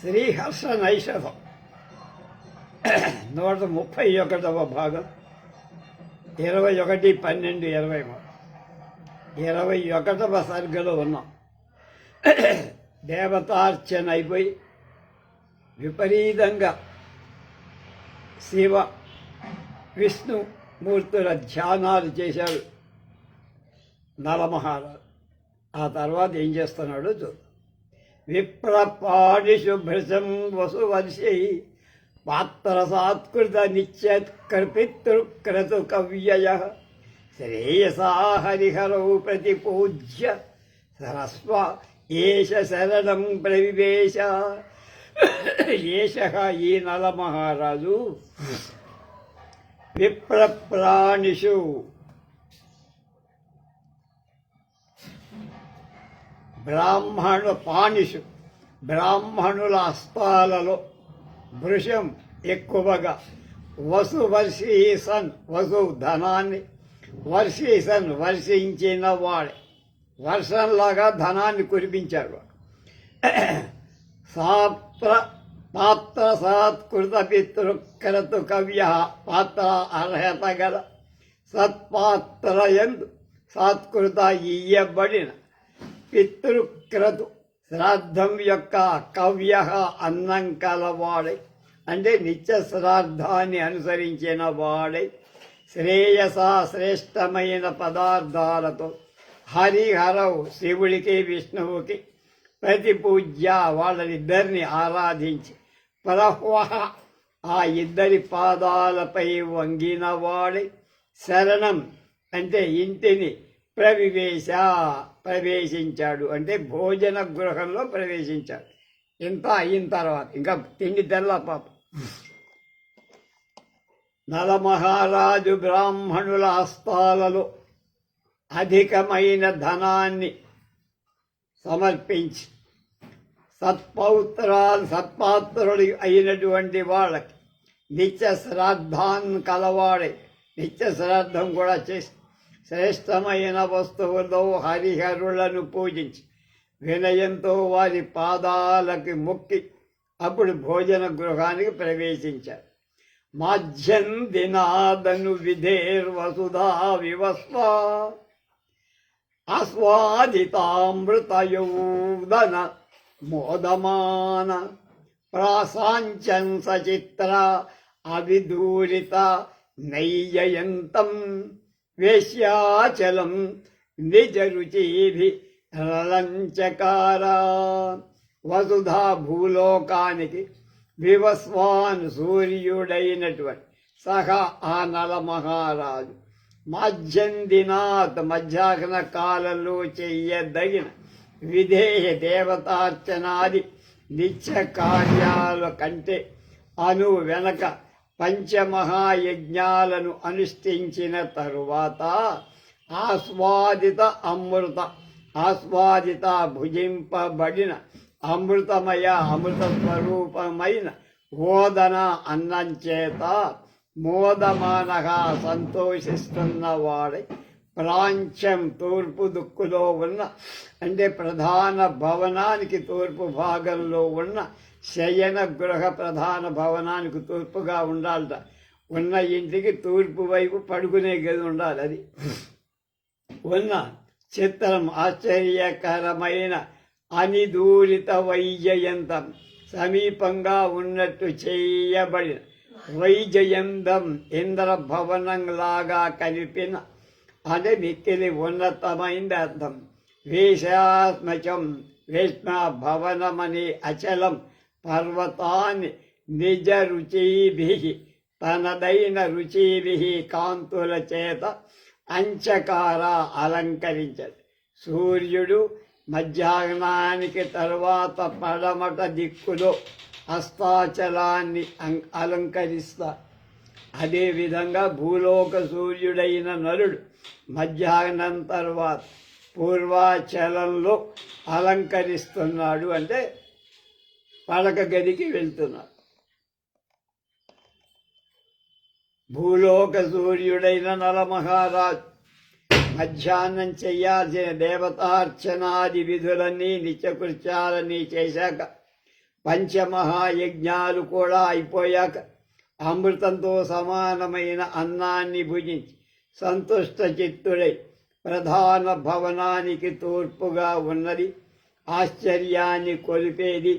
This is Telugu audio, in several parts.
శ్రీహర్ష నైషధం నూట ముప్పై ఒకటవ భాగం. ఇరవై ఒకటి పన్నెండు ఇరవై మూడు. ఇరవై ఒకటవ సర్గలో ఉన్నాం. దేవతార్చన అయిపోయి విపరీతంగా శివ విష్ణు మూర్తుల ధ్యానాలు చేశాడు నలమహారాజు. ఆ తర్వాత ఏం చేస్తున్నాడో చూద్దాం. విప్రపాడిషు భృశం వసువర్షై పాత్రసాత్కృత నిత్యకర్పితృక్రతు కవ్యయ. శ్రేయసా హరిహరౌ ప్రతిపూజ్య. సరస్వ ఏష శరణం ప్రవివేశ. ఏష ఈ నలమహారాజు విప్రప్రాణిషు బ్రాహ్మణు పాణిషు బ్రాహ్మణుల హస్తాలలో వృషం ఎక్కువగా. వసు వర్షీసన్ వసు ధనాన్ని వర్షీసన్ వర్షించిన వాడే. వర్షంలాగా ధనాన్ని కురిపించారు సాత్ర పాత్ర సత్కృత పితృకరతు కవ్య పాత్ర అర్హత గల సత్పాత్ర ఎందు సత్కృత ఇయ్యబడిన పితృక్రతు శ్రాద్ధం యొక్క కవ్య అన్నం కలవాడై అంటే నిత్య శ్రాద్ధాన్ని అనుసరించిన వాడై శ్రేయస శ్రేష్టమైన పదార్థాలతో హరిహరవు శివుడికి విష్ణువుకి ప్రతి పూజ్య వాళ్ళనిద్దరిని ఆరాధించి పరహ్వహ ఆ ఇద్దరి పాదాలపై వంగినవాడై శరణం అంటే ఇంటిని ప్రవివేశ ప్రవేశించాడు. అంటే భోజన గృహంలో ప్రవేశించాడు. ఇంత అయిన తర్వాత ఇంకా తిండి తెల్ల పాప. నలమహారాజు బ్రాహ్మణుల హస్తాలలో అధికమైన ధనాన్ని సమర్పించి సత్పౌత్రాలు సత్పాత్రుడు అయినటువంటి వాళ్ళకి నిత్య శ్రాద్ధాన్ని కలవాడే నిత్య శ్రాద్ధం కూడా చేసి శ్రేష్టమైన వస్తువులో హరిహరులను పూజించి వినయంతో వారి పాదాలకి మొక్కి అప్పుడు భోజన గృహానికి ప్రవేశించారు. మాధ్యం దినాదను విధేర్వసుధా వివస్వ ఆస్వాదితామృతయూదన మోదమాన ప్రాసాంచం సచిత్ర అవిదూరిత నైజయంతం వేశ్యాచలం నిజరుచిభి రలంచకారా వసుధా భూలోకానికి వివస్వాన్ సూర్యుడైనటువంటి సహా ఆ నల మహారాజు మాధ్యందినాత్ మధ్యాహ్న కాలంలో చెయ్యదగిన విధేయ దేవతార్చనాది నిత్య కార్యాల కంటే అను వెనక పంచమహాయజ్ఞాలను అనుష్ఠించిన తరువాత ఆస్వాదిత అమృత ఆస్వాదిత భుజింపబడిన అమృతమయ అమృత స్వరూపమైన ఓదన అన్నం చేత మోదమానగా సంతోషిస్తున్న వాడై. ప్రాంచం తూర్పు దుక్కులో ఉన్న అంటే ప్రధాన భవనానికి తూర్పు భాగంలో ఉన్న శయన గృహ ప్రధాన భవనానికి తూర్పుగా ఉండాలట. ఉన్న ఇంటికి తూర్పు వైపు పడుకునే గది ఉండాలి అది. ఉన్న చిత్రం ఆశ్చర్యకరమైన అనిదూరిత వైజయంతం. సమీపంగా ఉన్నట్టు చేయబడిన వైజయంతం ఇంద్ర భవనంలాగా కలిపిన అది మిక్కిలి ఉన్నతమైంది అర్థం. వేషాత్మకం వేష్మ భవనమని అచలం పర్వతాన్ని నిజ రుచిభి తనదైన రుచిభి కాంతుల చేత అంచకార అలంకరించాడు సూర్యుడు మధ్యాహ్నానికి తరువాత పడమట దిక్కులో హస్తాచలాన్ని అం- అలంకరిస్తా అదేవిధంగా భూలోక సూర్యుడైన నరుడు మధ్యాహ్నం తర్వాత పూర్వాచలంలో అలంకరిస్తున్నాడు. అంటే పడక గదికి వెళ్తున్నారు భూలోక సూర్యుడైన నరమహారాజ్ మధ్యాహ్నం చెయ్యాల్సిన దేవతార్చనాది విధులన్నీ నిత్యకృత్యాలన్నీ చేశాక పంచమహాయజ్ఞాలు కూడా అయిపోయాక అమృతంతో సమానమైన అన్నాన్ని భుజించి సంతుష్ట చిత్తుడై ప్రధాన భవనానికి తూర్పుగా ఉన్నది ఆశ్చర్యాన్ని కొలిపేది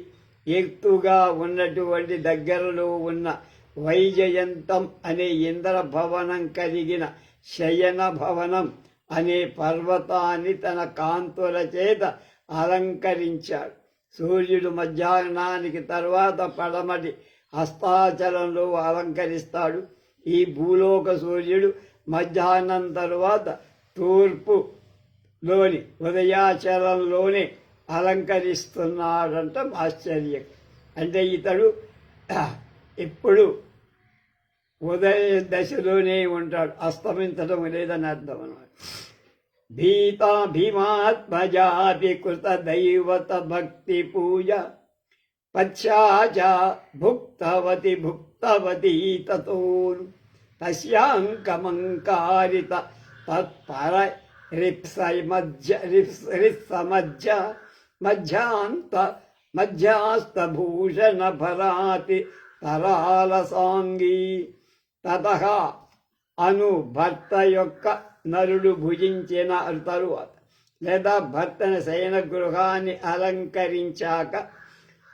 ఎత్తుగా ఉన్నటువంటి దగ్గరలో ఉన్న వైజయంతం అనే ఇంద్ర భవనం కలిగిన శయన భవనం అనే పర్వతాన్ని తన కాంతుల చేత అలంకరించాడు. సూర్యుడు మధ్యాహ్నానికి తర్వాత పడమటి హస్తాచలంలో అలంకరిస్తాడు. ఈ భూలోక సూర్యుడు మధ్యాహ్నం తరువాత తూర్పులోని ఉదయాచలంలోనే అలంకరిస్తున్నాడంట ఆశ్చర్యం. అంటే ఇతడు ఇప్పుడు ఉదయ దశలోనే ఉంటాడు. అస్తమించడం లేదని అర్థం అన్నమాట భీతా భీమాత్మజాపి కృత దైవత భక్తి పూజ. పశ్చాచ భుక్తవతి భుక్తవతి తతోను. తస్యాంకమంకారిత తత్పర రిప్సమజ్జ రిప్స్ రిప్సమజ్జ మధ్యాంత మధ్యాస్తభూషణ భరాతి తరాల సాంగీ. తత అను భర్త యొక్క నరుడు భుజించిన తరువాత లేదా భర్తన శయన గృహాన్ని అలంకరించాక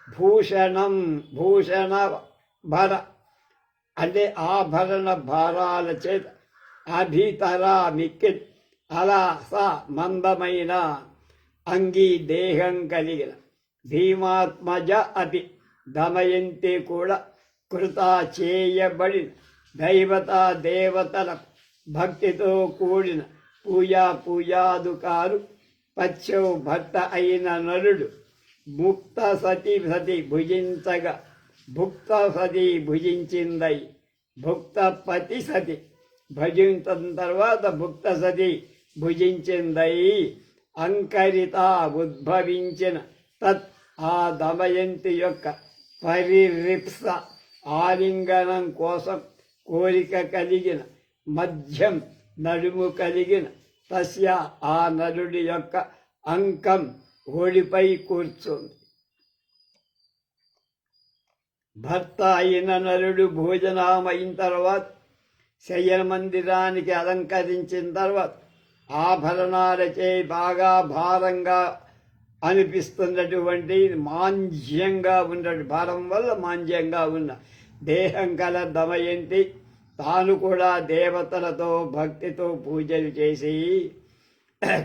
భూషణం భూషణ భర అంటే ఆభరణ భారాల చేత అభితరా మిక్కి అలా సా మందమైన అంగీ దేహం కలిగిన భీమాత్మజ అతి దమయంతి కూడా కృత చేయబడిన దైవత దేవతల భక్తితో కూడిన పూజా పూజాదుకారు పశ్చౌ భర్త అయిన నరుడు ముక్త సతి సతి భుజించగా భుక్త సతి భుజించిందై భుక్త పతి సతి భుజించిన తర్వాత భుక్త సతి భుజించిందై. అంకరిత ఉద్భవించిన తత్ ఆ దమయంతి యొక్క పరిరిప్స ఆలింగనం కోసం కోరిక కలిగిన మధ్యం నడుము కలిగిన తస్య ఆ నరుడి యొక్క అంకం ఓడిపై కూర్చుంది. భర్త అయిన నరుడు భోజనం అయిన తర్వాత శయన మందిరానికి అలంకరించిన తర్వాత ఆభరణాలచే బాగా భారంగా అనిపిస్తున్నటువంటి మాంజ్యంగా ఉన్నటువంటి భారం వల్ల మాంజ్యంగా ఉన్న దేహం కల దమయంతి తాను కూడా దేవతలతో భక్తితో పూజలు చేసి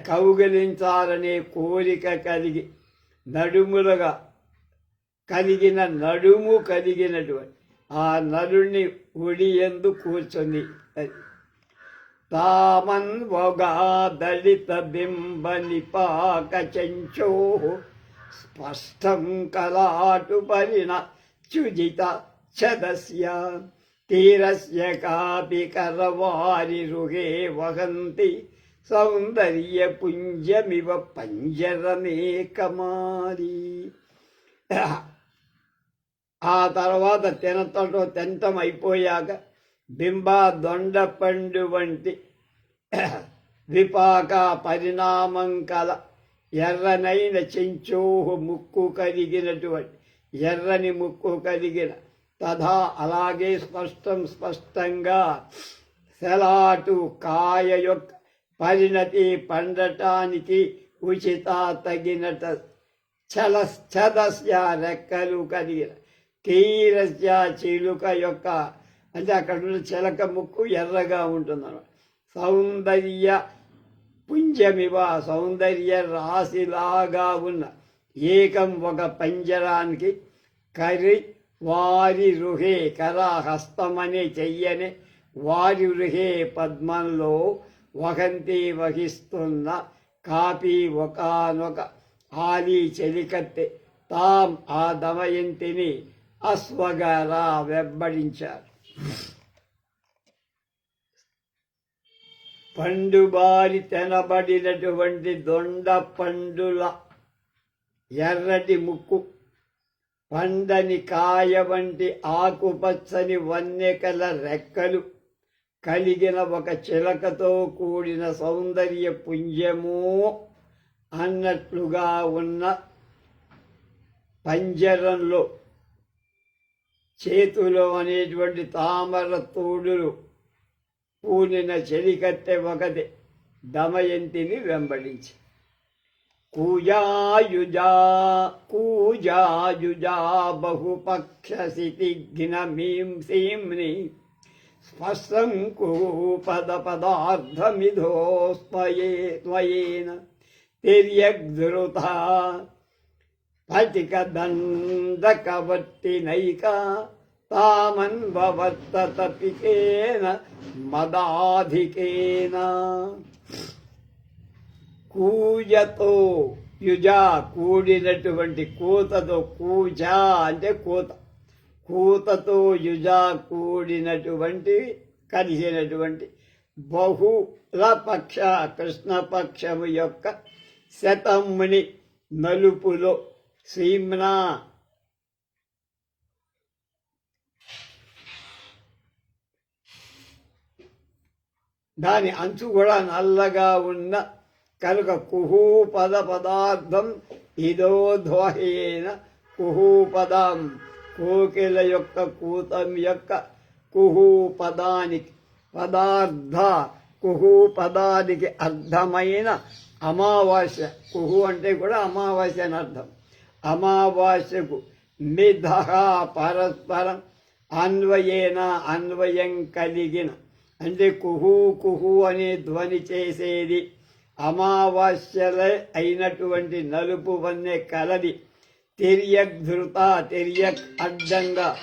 కౌగలించాలనే కోరిక కలిగి నడుములుగా కలిగిన నడుము కలిగినటువంటి ఆ నరుణ్ణి ఒడియందు కూర్చొని అది. తామన్ వగా దళిత బింబ నిపాక చెంచో. స్పష్టం కలాటు పరిణ చుజిత ఛదస్య. తీరస్య కాపి కరవారి రుగే వహంతి. సౌందర్య పుంజమివ పంజరమేకమారి. ఆ తర్వాత తినతో తెంతం అయిపోయాక బింబ దొండపండు వంటి విపాక పరిణామం కల ఎర్రనైన చెంచోహు ముక్కు కరిగినటువంటి ఎర్రని ముక్కు కరిగిన తథా అలాగే స్పష్టం స్పష్టంగా సెలాటు కాయ యొక్క పరిణతి పండటానికి ఉచిత తగినట చల రెక్కలు కలిగిన కీరస్య చిలుక యొక్క అంటే అక్కడ ఉన్న చిలక ముక్కు ఎర్రగా ఉంటుంది సౌందర్య పుంజమివ సౌందర్య రాశిలాగా ఉన్న ఏకం ఒక పంజరానికి కరి వారి రుహే కరాహస్తమనే చెయ్యని వారి రుహే పద్మంలో వహంతి వహిస్తున్న కాపీ ఒకనొక ఆది చెలికత్తె తాం ఆ దమయంతిని అశ్వగారా వెంబడించారు. పండుబారి తెనబడినటువంటి దొండ పండుల ఎర్రటి ముక్కు పండని కాయ వంటి ఆకుపచ్చని వన్యకల రెక్కలు కలిగిన ఒక చిలకతో కూడిన సౌందర్య పుంజము అన్నట్లుగా ఉన్న పంజరంలో చేతులో అనేటువంటి తామర తోడులు పూనిన చెలికత్తె ఒకటి దమయంతిని వెంబడించి. కూజాయుజా కూజాయుజా బహుపక్షసితిఘ్నమీం సీంని స్పష్టం పద పదార్థమిధోస్మయే త్వయేన తిర్యగ్ధృత ఫటిక దండకవర్తినైక తామన్వవర్తత తపికేన మదాధికేన. కూజతో యుజ కూడినటువంటి కూతతో కూజ అంటే కూత. కూతతో యుజ కూడినటువంటి కలిసినటువంటి బహుళ పక్ష కృష్ణపక్షము యొక్క శతముని నలుపులో శ్రీమ్నా దాని అంచు కూడా నల్లగా ఉన్న కనుక కుహూ పద పదార్థం ఇదో ధ్వహేన కుహూ పదం. కోకిల యొక్క కూతం యొక్క కుహూ పదానికి పదార్థ కుహూపదానికి అర్థమైన అమావాస్య. కుహు అంటే కూడా అమావాస్య అని అర్థం. అమావాస్యకు మిధ పరస్పరం అన్వయేన అన్వయం కలిగిన. అంటే కుహు కుహు అనే ధ్వని చేసేది అమావాస్యలే అయినటువంటి నలుపు వన్నే కలది. తిర్యక్ ధృత తిర్యక్ అడ్డంగా